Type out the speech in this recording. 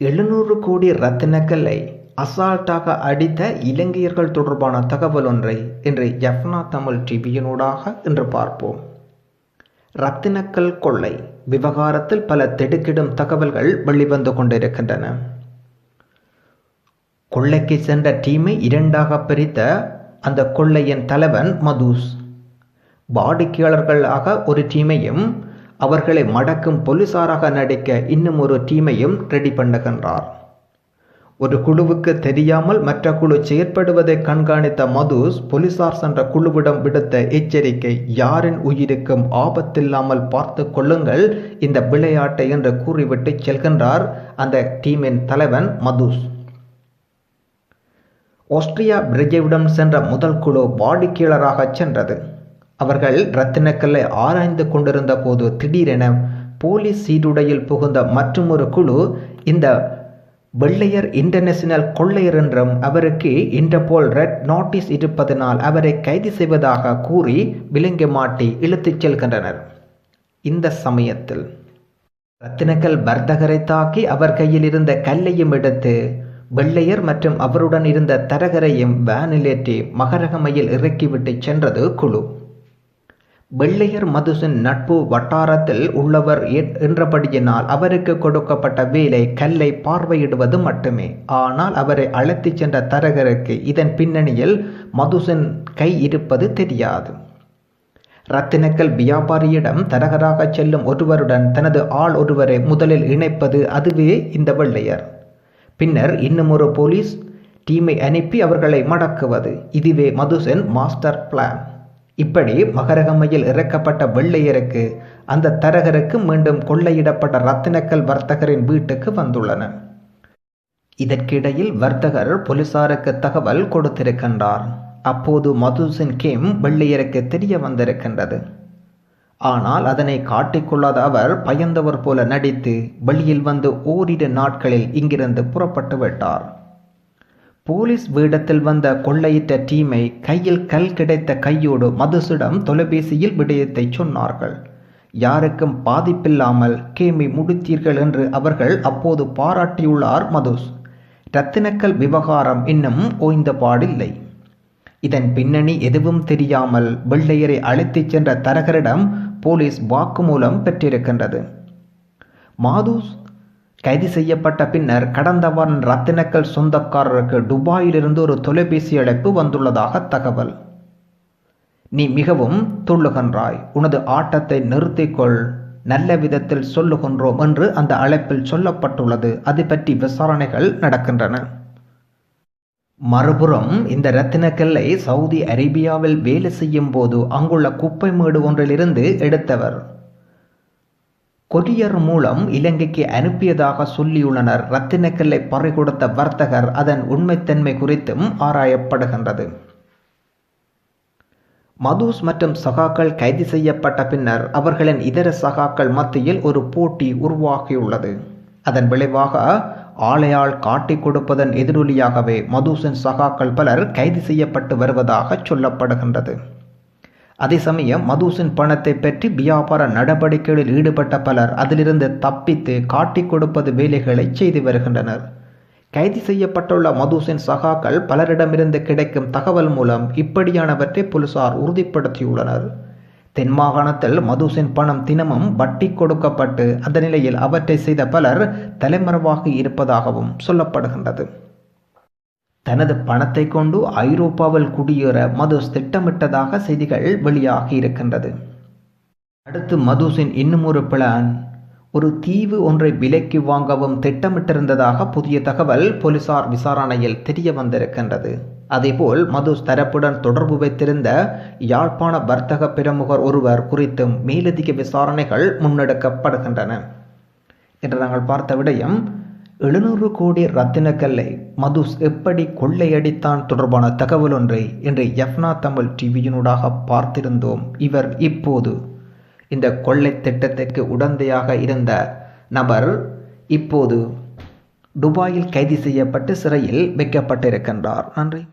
எழுநூறு கோடி ரத்தினக்கல்லை அசால்ட்டாக அடித்த இலங்கையர்கள் தொடர்பான தகவல் ஒன்றை இன்று யஃப்னா தமிழ் டிவியினூடாக இன்று பார்ப்போம். ரத்தினக்கல் கொள்ளை. விவகாரத்தில் பல திடுக்கிடும் தகவல்கள் வெளிவந்து கொண்டிருக்கின்றன. கொள்ளைக்கு சென்ற டீமை இரண்டாக பிரித்த அந்த கொள்ளையின் தலைவன் மதுஸ். வாடிக்கையாளர்களாக ஒரு டீமையும் அவர்களை மடக்கும் போலீசாராக நடிக்க இன்னும் ஒரு டீமையும் ரெடி பண்ணுகின்றார் ஒரு குழுவுக்கு தெரியாமல் மற்ற குழு செயற்படுவதை கண்காணித்த மதுஸ் போலீசார் சென்ற குழுவிடம் விடுத்த எச்சரிக்கை யாரின் உயிருக்கும் ஆபத்தில்லாமல் பார்த்து கொள்ளுங்கள் இந்த விளையாட்டை என்று கூறிவிட்டு செல்கின்றார் அந்த டீமின் தலைவன் மதுஸ். ஆஸ்திரியா பிரிஜேவிடம் சென்ற முதல் குழு வாடிக்கையாளராக சென்றது. அவர்கள் ரத்தினக்கல்லை ஆராய்ந்து கொண்டிருந்த போது திடீரென போலீஸ் சீருடையில் புகுந்த மற்றொரு குழு இந்த வெள்ளையர் இன்டர்நேஷனல் கொள்ளையர் என்றும் அவருக்கு இன்டர்போல் ரெட் நோட்டீஸ் இருப்பதனால் அவரை கைது செய்வதாக கூறி விலங்கு மாட்டி இழுத்துச் செல்கின்றனர். இந்த சமயத்தில் ரத்தினக்கல் வர்த்தகரை தாக்கி அவர் கையில் இருந்த கல்லையும் எடுத்து வெள்ளையர் மற்றும் அவருடன் இருந்த தரகரையும் வேனிலேற்றி மகரகமையில் இறக்கிவிட்டு சென்றது குழு. வெள்ளையர் மதுசன் நட்பு வட்டாரத்தில் உள்ளவர் என்றபடியினால் அவருக்கு கொடுக்கப்பட்ட வேலை கல்லை பார்வையிடுவது மட்டுமே. ஆனால் அவரை அழைத்துச் சென்ற தரகருக்கு இதன் பின்னணியில் மதுசன் கை இருப்பது தெரியாது. ரத்தினக்கல் வியாபாரியிடம் தரகராக செல்லும் ஒருவருடன் தனது ஆள் ஒருவரை முதலில் இணைப்பது அதுவே இந்த வெள்ளையர். பின்னர் இன்னுமொரு போலீஸ் டீமை அனுப்பி அவர்களை மடக்குவது. இதுவே மதுசன் மாஸ்டர் பிளான். இப்படி மகரகமையில் இறக்கப்பட்ட வெள்ளையருக்கு அந்த தரகருக்கு மீண்டும் கொள்ளையிடப்பட்ட ரத்தினக்கல் வர்த்தகரின் வீட்டுக்கு வந்துள்ளன இதற்கிடையில் வர்த்தகர் போலீசாருக்கு தகவல் கொடுத்திருக்கின்றார். அப்போது மதுசின் கேம் வெள்ளையருக்கு தெரிய வந்திருக்கின்றது. ஆனால் அதனை காட்டிக்கொள்ளாத அவர் பயந்தவர் போல நடித்து வெளியில் வந்து ஓரிரு நாட்களில் இங்கிருந்து புறப்பட்டு விட்டார். போலீஸ் வீடத்தில் வந்த கொள்ளையிட்ட டீமை கையில் கல் கிடைத்த கையோடு மதுசிடம் தொலைபேசியில் விடயத்தை சொன்னார்கள். யாருக்கும் பாதிப்பில்லாமல் கேமி முடித்தீர்கள் என்று அவர்கள் அப்போது பாராட்டியுள்ளார் மதுஸ். ரத்தினக்கல் விவகாரம் இன்னும் ஓய்ந்த பாடில்லை. இதன் பின்னணி எதுவும் தெரியாமல் வெள்ளையரை அழைத்துச் சென்ற தரகரிடம் போலீஸ் வாக்குமூலம் பெற்றிருக்கின்றது. மாதூஸ் கைது செய்யப்பட்ட பின்னர் கடந்த வாரம் ரத்தினக்கல் சொந்தக்காரருக்கு துபாயிலிருந்து ஒரு தொலைபேசி அழைப்பு வந்துள்ளதாக தகவல். நீ மிகவும் துள்ளுகின்றாய். உனது ஆட்டத்தை நிறுத்திக்கொள். நல்ல விதத்தில் சொல்லுகின்றோம் என்று அந்த அழைப்பில் சொல்லப்பட்டுள்ளது. அது பற்றி விசாரணைகள் நடக்கின்றன. மறுபுறம் இந்த ரத்தினக்கல்லை சவுதி அரேபியாவில் வேலை செய்யும் போது அங்குள்ள குப்பை மேடு ஒன்றிலிருந்து எடுத்தவர். கொரியர் மூலம் இலங்கைக்கு அனுப்பியதாக சொல்லியுள்ளனர். ரத்தினக்கல்லை பறிகொடுத்த வர்த்தகர் அதன் உண்மைத்தன்மை குறித்தும் ஆராயப்படுகின்றது. மதுஸ் மற்றும் சகாக்கள் கைது செய்யப்பட்ட பின்னர் அவர்களின் இதர சகாக்கள் மத்தியில் ஒரு போட்டி உருவாகியுள்ளது. அதன் விளைவாக ஆலையால் காட்டிக் கொடுப்பதன் எதிரொலியாகவே மதுசின் சகாக்கள் பலர் கைது செய்யப்பட்டு வருவதாக சொல்லப்படுகின்றது. அதே சமயம் மதுசின் பணத்தை பற்றி வியாபார நடவடிக்கைகளில் ஈடுபட்ட பலர் அதிலிருந்து தப்பித்து காட்டிக் கொடுப்பது வேலைகளை செய்து வருகின்றனர். கைது செய்யப்பட்டுள்ள மதுசின் சகாக்கள் பலரிடமிருந்து கிடைக்கும் தகவல் மூலம் இப்படியானவற்றை போலீசார் உறுதிப்படுத்தியுள்ளனர். தென் மாகாணத்தில் மதுசின் பணம் தினமும் வட்டி கொடுக்கப்பட்டு அந்த நிலையில் அவற்றை செய்த பலர் தலைமறைவாகி இருப்பதாகவும் சொல்லப்படுகின்றது. தனது பணத்தை கொண்டு ஐரோப்பாவில் குடியேற மதுஸ் திட்டமிட்டதாக செய்திகள் வெளியாகி இருக்கின்றது. அடுத்து மதுஸின் இன்னும் ஒரு பிளான் ஒரு தீவு ஒன்றை விலைக்கு வாங்கவும் திட்டமிட்டிருந்ததாக புதிய தகவல் போலீசார் விசாரணையில் தெரிய வந்திருக்கின்றது. அதேபோல் மதுஸ் தரப்புடன் தொடர்பு வைத்திருந்த யாழ்ப்பாண வர்த்தக பிரமுகர் ஒருவர் குறித்தும் மேலதிக விசாரணைகள் முன்னெடுக்கப்படுகின்றன. என்று நாங்கள் பார்த்த விடயம் எழுநூறு கோடி ரத்தினக்கல்லை மதுஸ் எப்படி கொள்ளையடித்தான் தொடர்பான தகவல் ஒன்றை இன்று யஃப்னா தமிழ் டிவியினூடாக பார்த்திருந்தோம். இவர் இப்போது இந்த கொள்ளை திட்டத்திற்கு உடந்தையாக இருந்த நபர் இப்போது துபாயில் கைது செய்யப்பட்டு சிறையில் வைக்கப்பட்டிருக்கின்றார். நன்றி.